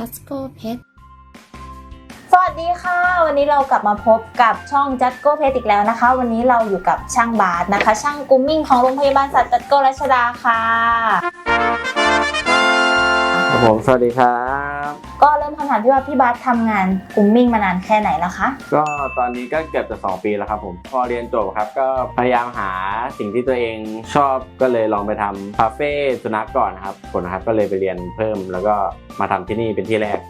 จัสโกเพชสวัสดีค่ะ วันนี้เรากลับมาพบกับช่องจัดโก้เพชอีกแล้วนะคะ วันนี้เราอยู่กับช่างบาสนะคะ ช่างกรูมมิ่งของโรงพยาบาลสัตว์จัดโก้รัชดาค่ะ ครับผมสวัสดีครับ ก็เริ่มคำถามที่ว่าพี่บาสทำงานกรูมมิ่งมานานแค่ไหนแล้วคะ ก็ตอนนี้ก็เกือบจะ2ปีแล้วครับผมพอเรียนจบครับก็พยายามหาสิ่งที่ตัวเองชอบก็เลยลองไปทำคาเฟ่สุนัขก่อนนะครับผลนะครับก็เลยไปเรียนเพิ่มแล้วก็มาทำที่นี่เป็นที่แรก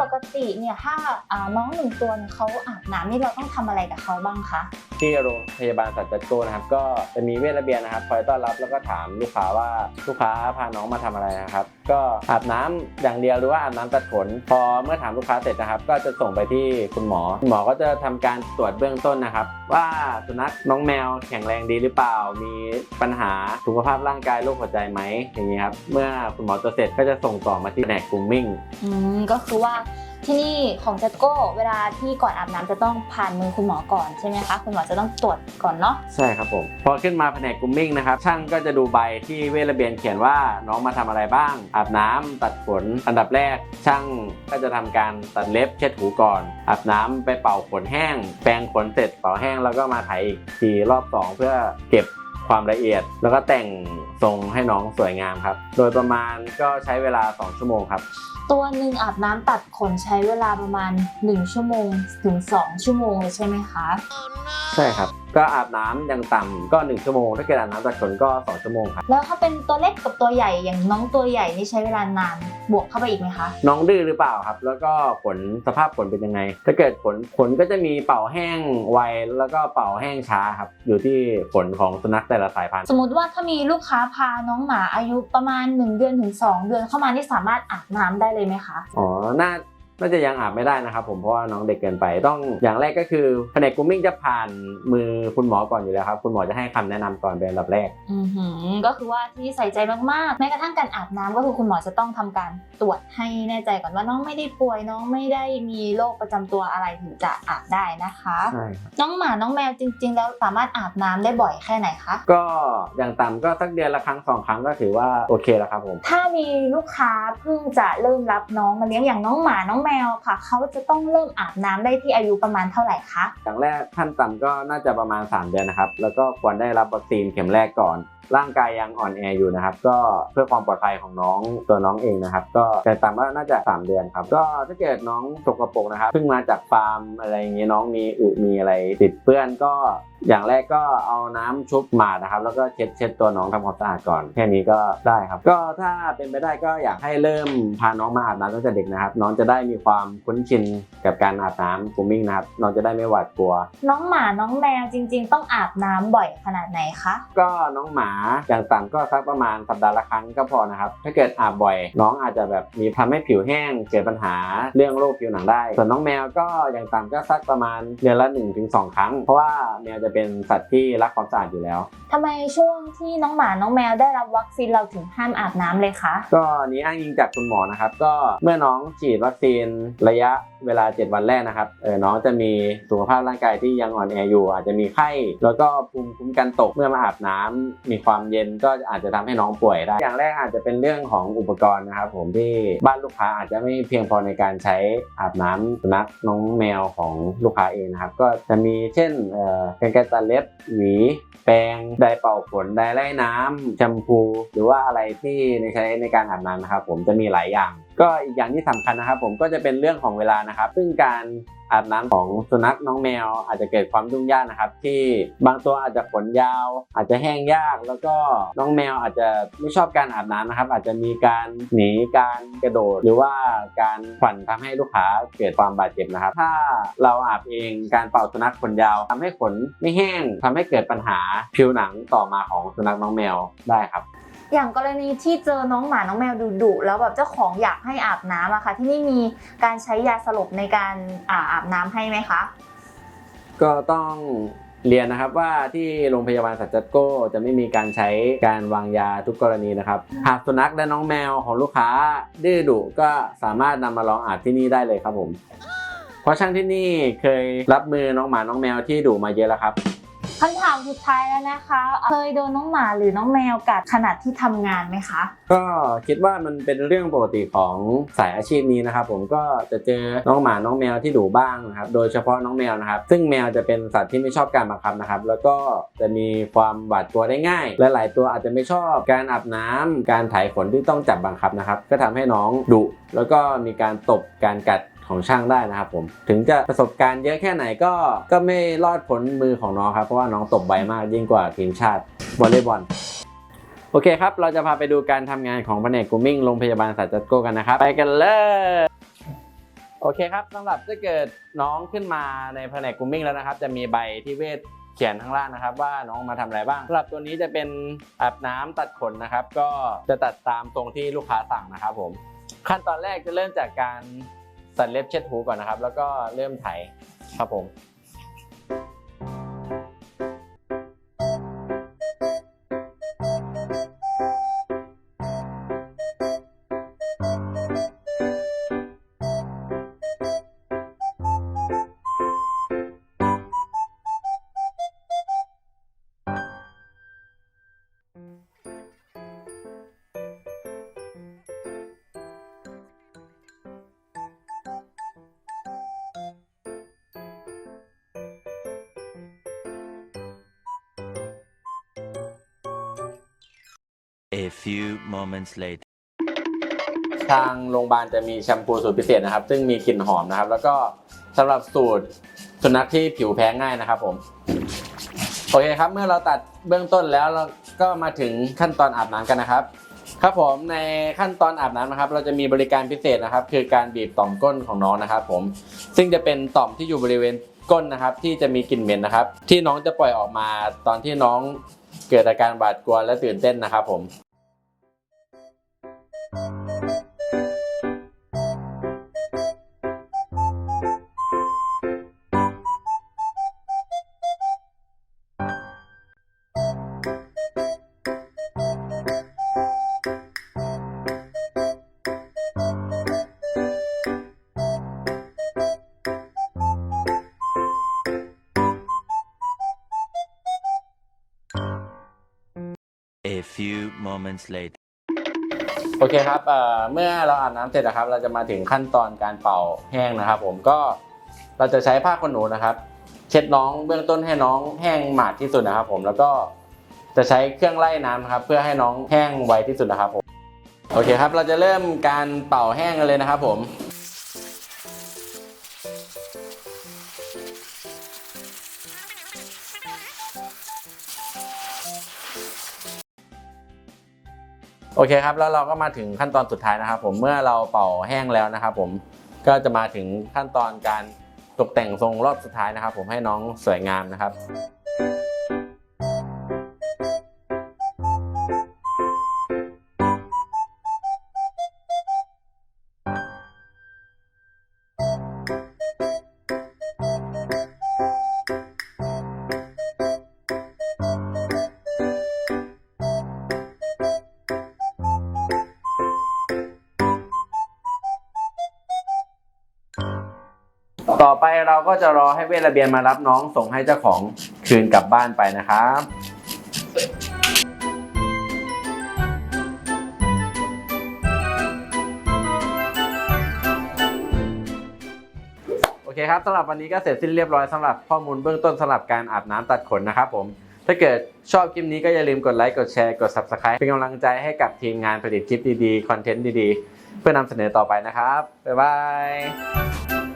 ปกติเนี่ยถ้าอ่าน้องหนึ่งตัวเนี่ยเขาอาบน้ำนี่เราต้องทำอะไรกับเขาบ้างคะ ที่โรงพยาบาลสัตว์จัดโกนะครับ ก็จะมีเวทระเบียนนะครับคอยต้อนรับแล้วก็ถามลูกค้าว่าลูกค้าพาน้องมาทำอะไรนะครับ ก็อาบน้ำอย่างเดียวหรือว่าอาบน้ำตัดขนพอเมื่อถามลูกค้าเสร็จนะครับ ก็จะส่งไปที่คุณหมอคุณหมอก็จะทำการตรวจเบื้องต้นนะครับ ว่าสุนัขน้องแมวแข็งแรงดีหรือเปล่า มีปัญหาสุขภาพร่างกายโรคหัวใจไหมอย่างนี้ครับเมื่อคุณหมอตรวจเสร็จก็จะส่งต่อมาที่แผนกกรูมมิ่งอืมก็คือว่า ที่นี่ของจัดโก้เวลาที่ก่อนอาบน้ำจะต้องผ่านมือคุณหมอก่อนใช่ไหมคะ คุณหมอจะต้องตรวจก่อนเนาะ ใช่ครับผม พอขึ้นมาแผนกกรูมมิ่งนะครับ ช่างก็จะดูใบที่เวทระเบียนเขียนว่าน้องมาทำอะไรบ้าง อาบน้ำตัดขน อันดับแรก ช่างก็จะทำการตัดเล็บเช็ดหูก่อน อาบน้ำไปเป่าขนแห้ง แปรงขนเสร็จเป่าแห้งแล้วก็มาไถอีกทีรอบสองเพื่อเก็บ ความละเอียด แล้วก็แต่งทรงให้น้องสวยงามครับ โดยประมาณก็ใช้เวลา 2 ชั่วโมงครับ ตัวหนึ่งอาบน้ำตัดขนใช้เวลาประมาณ 1 ชั่วโมงถึง 2 ชั่วโมงเลยใช่ไหมคะ ใช่ครับ ก็อาบน้ำอย่างต่ำก็1ชั่วโมงถ้าเกิดอาบน้ำตัดขนก็2ชั่วโมงครับแล้วถ้าเป็นตัวเล็กกับตัวใหญ่อย่างน้องตัวใหญ่นี่ใช้เวลานานบวกเข้าไปอีกไหมคะ น้องดื้อหรือเปล่าครับ แล้วก็ขนสภาพขนเป็นยังไง ถ้าเกิดขนขนก็จะมีเป่าแห้งไวแล้วก็เป่าแห้งช้าครับอยู่ที่ขนของสุนัขแต่ละสายพันธุ์ สมมติว่าถ้ามีลูกค้าพาน้องหมาอายุประมาณ 1 เดือนถึง 2 เดือนเข้ามานี่สามารถอาบน้ำได้เลยไหมคะอ๋อน่า น่าจะยังอาบไม่ได้นะครับผมเพราะว่าน้องเด็กเกินไปต้องอย่างแรกก็คือแผนกกรูมมิ่งจะผ่านมือคุณหมอก่อนอยู่แล้วครับ คุณหมอจะให้คำแนะนำก่อนเป็นอันดับแรกอือหือก็คือว่าที่ใส่ใจมากๆ แม้กระทั่งการอาบน้ำก็คือคุณหมอจะต้องทำการตรวจให้แน่ใจก่อนว่าน้องไม่ได้ป่วยน้องไม่ได้มีโรคประจำตัวอะไรถึงจะอาบได้นะคะใช่ครับน้องหมาน้องแมวจริง ๆ แล้วสามารถอาบน้ำได้บ่อยแค่ไหนคะก็อย่างต่ำก็สักเดือนละครั้งสองครั้งก็ถือว่าโอเคแล้วครับผมถ้ามีลูกค้าเพิ่งจะเริ่มรับน้องมาเลี้ยงอย่างน้องหมาน้องแมวค่ะ เขาจะต้องเริ่มอาบน้ำได้ที่อายุประมาณเท่าไหร่คะ อย่างแรกขั้นต่ำก็น่าจะประมาณ 3 เดือนนะครับ แล้วก็ควรได้รับวัคซีนเข็มแรกก่อน ร่างกายยังอ่อนแออยู่นะครับ ก็เพื่อความปลอดภัยของน้องตัวน้องเองนะครับ ก็แต่ต่ำว่าน่าจะ 3 เดือนครับ ก็ถ้าเกิดน้องสกปรกนะครับเพิ่งมาจากฟาร์มอะไรอย่างเงี้ยน้องมีอึมีอะไรติดเปื้อนก็อย่างแรกก็เอาน้ำชุบหมาดนะครับ แล้วก็เช็ดเช็ดตัวน้องทำความสะอาดก่อนแค่นี้ก็ได้ครับ ก็ถ้าเป็นไปได้ก็อยากให้เริ่มพาน้องมาอาบน้ำตั้งแต่เด็กนะครับ น้องจะได้มีความคุ้นชินกับการอาบน้ำกูมิ่งนะครับ น้องจะได้ไม่หวาดกลัว น้องหมาน้องแมวจริง ๆ ต้องอาบน้ำบ่อยขนาดไหนคะก็น้องหมาอย่างต่ำก็สักประมาณสัปดาห์ละครั้งก็พอนะครับ ถ้าเกิดอาบบ่อย น้องอาจจะแบบมีทำให้ผิวแห้ง เกิดปัญหาเรื่องโรคผิวหนังได้ ส่วนน้องแมวก็อย่างต่ำก็สักประมาณเดือนละ1นถึงสครั้ง เพราะว่าแมวจะเป็นสัตว์ที่รักความสะอาดอยู่แล้วทำไมช่วงที่น้องหมาน้องแมวได้รับวัคซีนเราถึงห้ามอาบน้ำเลยคะ ก็อันนี้อ้างอิงจากคุณหมอนะครับ ก็เมื่อน้องฉีดวัคซีนระยะเวลา 7 วันแรกนะครับเออน้องจะมีสุขภาพร่างกายที่ยังอ่อนแออยู่ อาจจะมีไข้ แล้วก็ภูมิคุ้มกันตกเมื่อมาอาบน้ำมีความความเย็นก็อาจจะทำให้น้องป่วยได้ อย่างแรกอาจจะเป็นเรื่องของอุปกรณ์นะครับผมที่บ้านลูกค้าอาจจะไม่เพียงพอในการใช้อาบน้ำสุนัขน้องแมวของลูกค้าเองนะครับ ก็จะมีเช่นเอ่อการกรตัดเล็บหวีแปรงไดร์เป่าขนไดร์ไล่น้ำแชมพู หรือว่าอะไรที่ใช้ในการอาบน้ำนะครับผมจะมีหลายอย่าง ก็อีกอย่างที่สำคัญนะครับผมก็จะเป็นเรื่องของเวลานะครับ ซึ่งการอาบน้ำของสุนัขน้องแมว อาจจะเกิดความยุ่งยากนะครับ ที่บางตัวอาจจะขนยาว อาจจะแห้งยาก แล้วก็น้องแมวอาจจะไม่ชอบการอาบน้ำนะครับ อาจจะมีการหนีการกระโดด หรือว่าการขวัญทำให้ลูกค้าเกิดความบาดเจ็บนะครับ ถ้าเราอาบเองการเป่าสุนัขขนยาวทำให้ขนไม่แห้งทำให้เกิดปัญหาผิวหนังต่อมาของสุนัขน้องแมวได้ครับ อย่างกรณีที่เจอน้องหมาน้องแมวดุๆแล้วแบบเจ้าของอยากให้อาบน้ำอะค่ะ ที่นี่มีการใช้ยาสลบในการอาอาบน้ำให้ไหมคะ ก็ต้องเรียนนะครับว่าที่โรงพยาบาลสัตว์จัดโก้จะไม่มีการใช้การวางยาทุกกรณีนะครับ หากสุนัขและน้องแมวของลูกค้าดื้อดุก็สามารถนำมาลองอาบที่นี่ได้เลยครับผม เพราะช่างที่นี่เคยรับมือน้องหมาน้องแมวที่ดุมาเยอะแล้วครับ คำถามสุดท้ายแล้วนะคะ เคยโดนน้องหมาหรือน้องแมวกัดขณะที่ทำงานไหมคะ ก็คิดว่ามันเป็นเรื่องปกติของสายอาชีพนี้นะครับ ผมก็จะเจอน้องหมาน้องแมวที่ดุบ้างนะครับ โดยเฉพาะน้องแมวนะครับ ซึ่งแมวจะเป็นสัตว์ที่ไม่ชอบการบังคับนะครับ แล้วก็จะมีความหวาดกลัวได้ง่ายและหลายตัวอาจจะไม่ชอบการอาบน้ำการไถขนที่ต้องจับบังคับนะครับ ก็ทำให้น้องดุแล้วก็มีการตบการกัด ของช่างได้นะครับผม ถึงจะประสบการณ์เยอะแค่ไหนก็ก็ไม่รอดผลมือของน้องครับ เพราะว่าน้องตบไวมากยิ่งกว่าทีมชาติวอลเลย์บอลโอเคครับ เราจะพาไปดูการทำงานของแผนกกูมิ่งโรงพยาบาลสัตว์จัดโกกันนะครับ ไปกันเลยโอเคครับสำหรับถ้าเกิดน้องขึ้นมาในแผนกกูมิ่งแล้วนะครับ จะมีใบที่เวทเขียนข้างล่างนะครับว่าน้องมาทำอะไรบ้างสำหรับตัวนี้จะเป็นอาบน้ำตัดขนนะครับ ก็จะตัดตามตรงที่ลูกค้าสั่งนะครับผม ขั้นตอนแรกจะเริ่มจากการ ตัดเล็บเช็ดหูก่อนนะครับ แล้วก็เริ่มไถครับผม A few moments later. ทางโรงพยาบาลจะมีแชมพูสูตรพิเศษนะครับ ซึ่งมีกลิ่นหอมนะครับ แล้วก็สำหรับสูตรสุนัขที่ผิวแพ้ง่ายนะครับผมโอเคครับ เมื่อเราตัดเบื้องต้นแล้วเราก็มาถึงขั้นตอนอาบน้ำกันนะครับ ครับผมในขั้นตอนอาบน้ำนะครับ เราจะมีบริการพิเศษนะครับ คือการบีบต่อมก้นของน้องนะครับ ผมซึ่งจะเป็นต่อมที่อยู่บริเวณก้นนะครับ ที่จะมีกลิ่นเหม็นนะครับ ที่น้องจะปล่อยออกมาตอนที่น้องเกิดอาการบาดกลัวและตื่นเต้นนะครับผม few moments later. โอเคครับเอ่อเมื่อเราอาบน้ำเสร็จนะครับ เราจะมาถึงขั้นตอนการเป่าแห้งนะครับ ผมก็เราจะใช้ผ้าขนหนูนะครับ เช็ดน้องเบื้องต้นให้น้องแห้งหมาดที่สุดนะครับ ผมแล้วก็จะใช้เครื่องไล่น้ำนะครับ เพื่อให้น้องแห้งไวที่สุดนะครับผมโอเคครับ เราจะเริ่มการเป่าแห้งกันเลยนะครับ ผม โอเคครับแล้วเราก็มาถึงขั้นตอนสุดท้ายนะครับ ผมเมื่อเราเป่าแห้งแล้วนะครับ ผมก็จะมาถึงขั้นตอนการตกแต่งทรงรอบสุดท้ายนะครับ ผมให้น้องสวยงามนะครับ ไปเราก็จะรอให้เวทระเบียนมารับน้องส่งให้เจ้าของคืนกลับบ้านไปนะครับโอเคครับสำหรับวันนี้ก็เสร็จสิ้นเรียบร้อยสำหรับข้อมูลเบื้องต้นสำหรับการอาบน้ำตัดขนนะครับผมถ้าเกิดชอบคลิปนี้ก็อย่าลืมกดไลค์กดแชร์กด subscribe เป็นกำลังใจให้กับทีมงานผลิตคลิปดีๆ คอนเทนต์ดีๆ เพื่อนำเสนอต่อไปนะครับ บ๊ายบาย